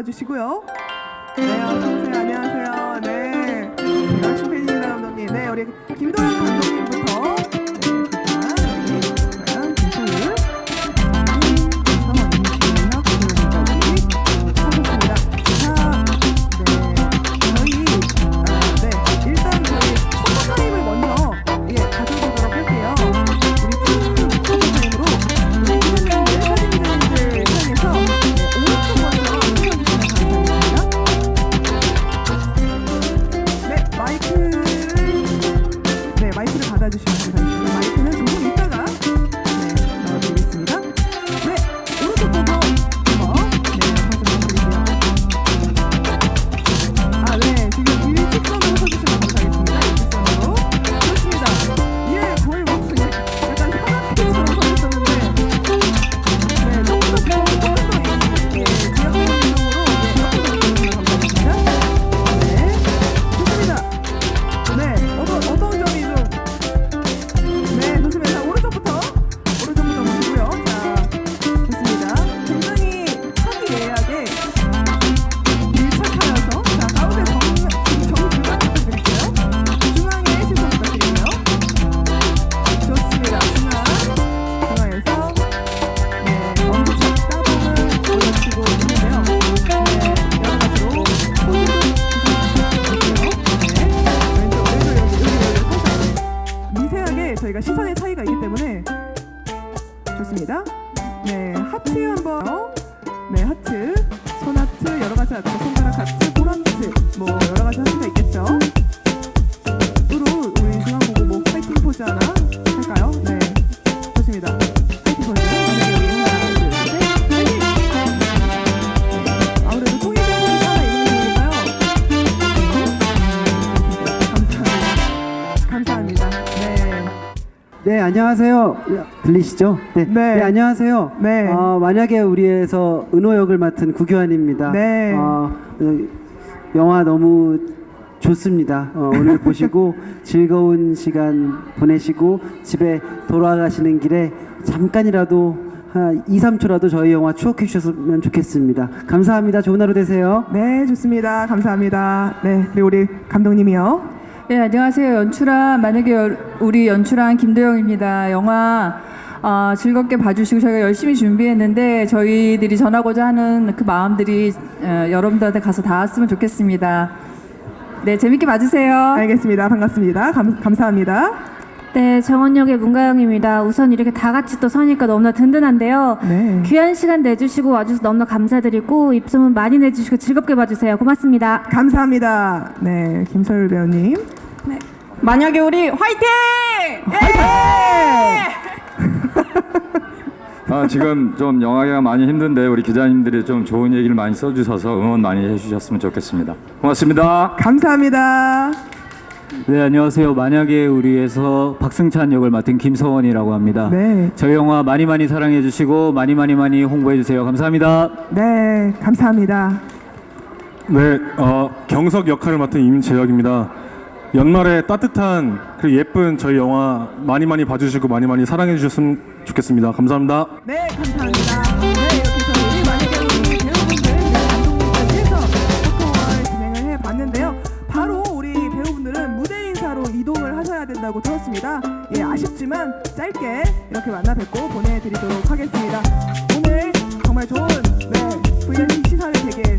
나와 주시고요. 네, 어서 오세요. 안녕하세요. 네, 제가 슈페입니다 감독님. 네, 우리 김도현 감독님 미세하게 저희가 시선의 차이가 있기 때문에 좋습니다. 네 하트 한번 네 하트 손 하트 여러 가지 하트 손가락 하트 볼 하트 뭐 여러 가지 하트가 있겠죠. 으로 우리 중앙 보고 뭐 파이팅 포즈 하나 네, 안녕하세요. 들리시죠? 네, 네. 안녕하세요. 네. 어, 만약에 우리에서 은호 역을 맡은 구교환입니다. 네. 어, 어, 영화 너무 좋습니다. 어, 오늘 보시고 즐거운 시간 보내시고 집에 돌아가시는 길에 잠깐이라도 한 2, 3초라도 저희 영화 추억해 주셨으면 좋겠습니다. 감사합니다. 좋은 하루 되세요. 네, 좋습니다. 감사합니다. 네, 그리고 우리 감독님이요. 네, 안녕하세요. 연출한 만약에 여- 우리 연출한 김도영입니다. 영화 어, 즐겁게 봐주시고 저희가 열심히 준비했는데 저희들이 전하고자 하는 그 마음들이 어, 여러분들한테 가서 닿았으면 좋겠습니다. 네, 재밌게 봐주세요. 알겠습니다. 반갑습니다. 감, 감사합니다. 네, 정원역의 문가영입니다. 우선 이렇게 다 같이 또 서니까 너무나 든든한데요. 네. 귀한 시간 내주시고 와주셔서 너무나 감사드리고 입소문 많이 내주시고 즐겁게 봐주세요. 고맙습니다. 감사합니다. 네, 김서율 배우님. 만약에 우리 화이팅! 아, 지금 좀 영화계가 많이 힘든데 우리 기자님들이 좀 좋은 얘기를 많이 써주셔서 응원 많이 해주셨으면 좋겠습니다. 고맙습니다. 감사합니다. 네 안녕하세요. 만약에 우리에서 박승찬 역을 맡은 김서원이라고 합니다. 네. 저희 영화 많이 많이 사랑해 주시고 많이 많이 많이 홍보해 주세요. 감사합니다. 네, 감사합니다. 네, 어, 경석 역할을 맡은 임재혁입니다. 연말에 따뜻한 그리고 예쁜 저희 영화 많이 많이 봐주시고 많이 많이 사랑해 주셨으면 좋겠습니다. 감사합니다. 네, 감사합니다. 네, 네, 된다고 들었습니다. 예, 아쉽지만 짧게 이렇게 만나 뵙고 보내드리도록 하겠습니다. 오늘 정말 좋은 네, VIP 시사를 되게